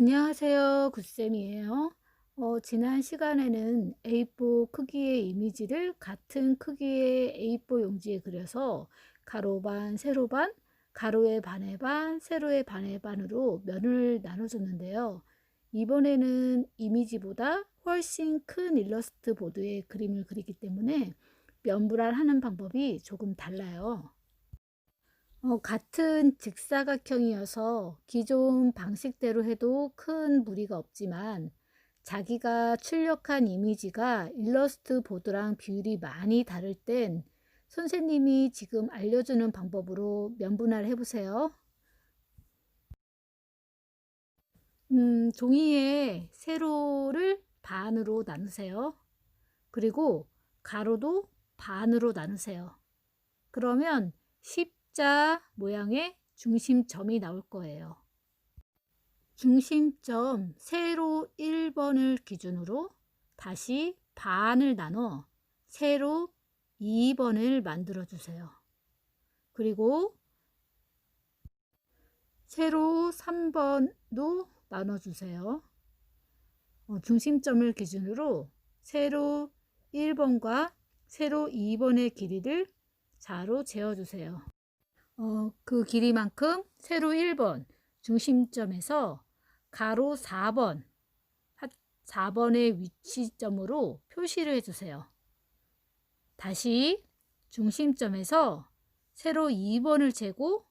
안녕하세요. 굿쌤이에요. 어, 지난 시간에는 A4 크기의 이미지를 같은 크기의 A4 용지에 그려서 가로 반, 세로 반, 가로의 반의 반, 세로의 반의 반으로 면을 나눠줬는데요. 이번에는 이미지보다 훨씬 큰 일러스트 보드에 그림을 그리기 때문에 면분할하는 방법이 조금 달라요. 어, 같은 직사각형이어서 기존 방식대로 해도 큰 무리가 없지만 자기가 출력한 이미지가 일러스트 보드랑 비율이 많이 다를 땐 선생님이 지금 알려주는 방법으로 면분할 해보세요. 음, 종이에 세로를 반으로 나누세요. 그리고 가로도 반으로 나누세요. 그러면 10 자 모양의 중심점이 나올 거예요. 중심점 세로 1번을 기준으로 다시 반을 나눠 세로 2번을 만들어 주세요. 그리고 세로 3번도 나눠 주세요. 어, 중심점을 기준으로 세로 1번과 세로 2번의 길이를 자로 재어 주세요. 어, 그 길이만큼 세로 1번 중심점에서 가로 4번 4번의 위치점으로 표시를 해주세요. 다시 중심점에서 세로 2번을 재고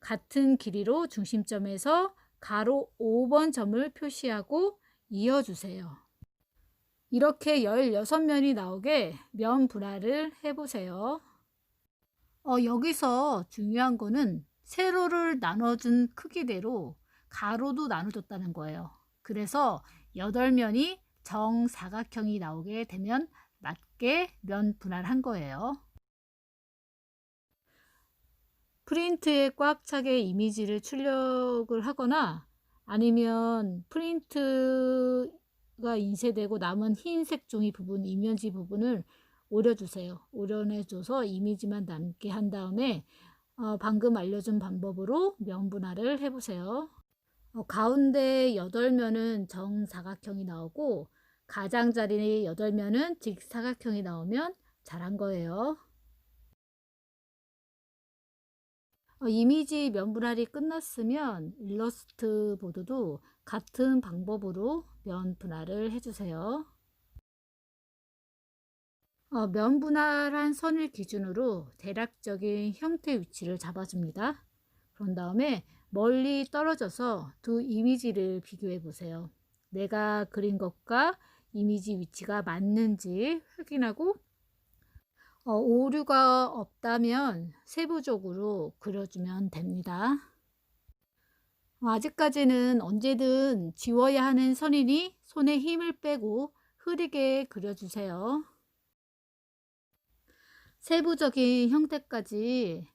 같은 길이로 중심점에서 가로 5번 점을 표시하고 이어주세요. 이렇게 16면이 나오게 면 분할을 해보세요. 어, 여기서 중요한 거는 세로를 나눠준 크기대로 가로도 나눠줬다는 거예요. 그래서 8면이 정사각형이 나오게 되면 맞게 면 분할한 거예요. 프린트에 꽉 차게 이미지를 출력을 하거나 아니면 프린트가 인쇄되고 남은 흰색 종이 부분, 이면지 부분을 오려주세요. 오려내줘서 이미지만 남게 한 다음에 어, 방금 알려준 방법으로 면분할을 해보세요. 어, 가운데 8면은 정사각형이 나오고 가장자리 8면은 직사각형이 나오면 잘한 거예요. 어, 이미지 면분할이 끝났으면 일러스트 보드도 같은 방법으로 면 분할을 해주세요. 어, 면분할한 선을 기준으로 대략적인 형태 위치를 잡아줍니다. 그런 다음에 멀리 떨어져서 두 이미지를 비교해 보세요. 내가 그린 것과 이미지 위치가 맞는지 확인하고 어, 오류가 없다면 세부적으로 그려주면 됩니다. 어, 아직까지는 언제든 지워야 하는 선이니 손에 힘을 빼고 흐리게 그려주세요. 세부적인 형태까지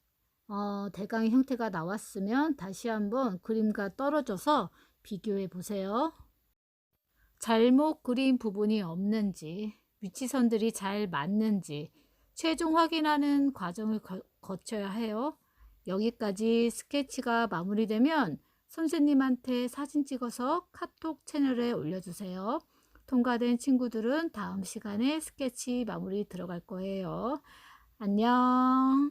어, 대강의 형태가 나왔으면 다시 한번 그림과 떨어져서 비교해 보세요. 잘못 그린 부분이 없는지 위치선들이 잘 맞는지 최종 확인하는 과정을 거, 거쳐야 해요. 여기까지 스케치가 마무리되면 선생님한테 사진 찍어서 카톡 채널에 올려주세요. 통과된 친구들은 다음 시간에 스케치 마무리 들어갈 거예요. 안녕.